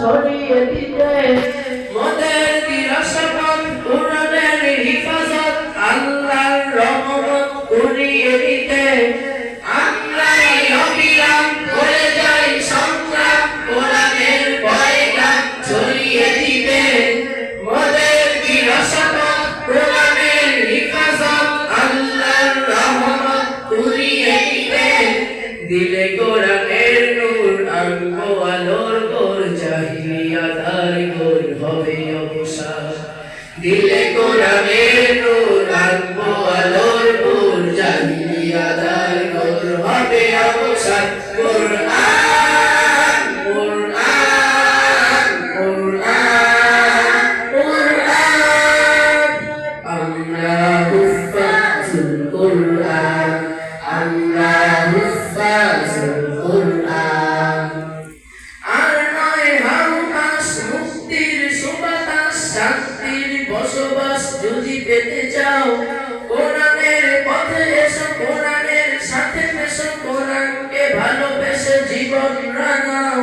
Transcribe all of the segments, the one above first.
ছড়িয়ে দিতে। মোদের তিরস্বপন কোরআনের হিফাজত, আল্লাহর রহমত করিয়ে দিতে। আমরাই অবিরাম করে যাই সংগ্রাম, কোরআনের পয়গাম ছড়িয়ে দিতে। মোদের তিরস্বপন কোরআনের হিফাজত, আল্লাহর রহমত করিয়ে দিতে। দিলে গোর জাহিলিয়াতার গোর হবে অবসাদ। দিলে কোরআনের চাও কোরআনের পথে এসো কোরআনের সাথে মেশো কোরআনকে ভালোবেসে জীবন রাঙাও।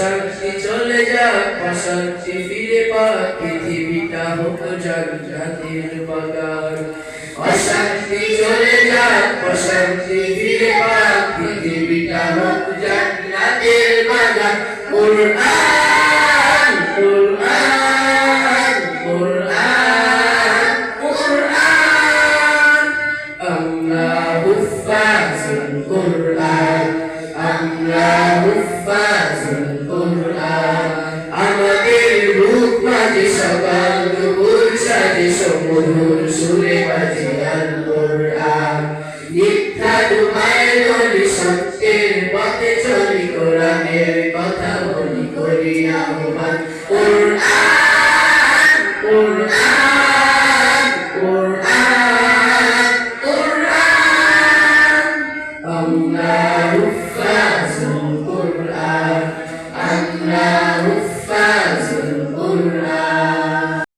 অশান্তি চলে যাক অশান্তি ফিরে পাক। পৃথিবীটা হোক জান্নাতের বাগান। অশান্তি চলে যাক অশান্তি ফিরে পাক। পৃথিবীটা হোক জান্নাতের বাগান। কোরআন কোরআন কোরআন কোরআন। আমরা হুফাজুল কোরআন আমরা হুফাজুল সাজে সমুদুর সুরে বাজে আল কোরআন মিথ্যা তোমায় বলি সত্যের পথে চলি কোরআনের কথা বলি করি আহ্বান কোরআন কোরআন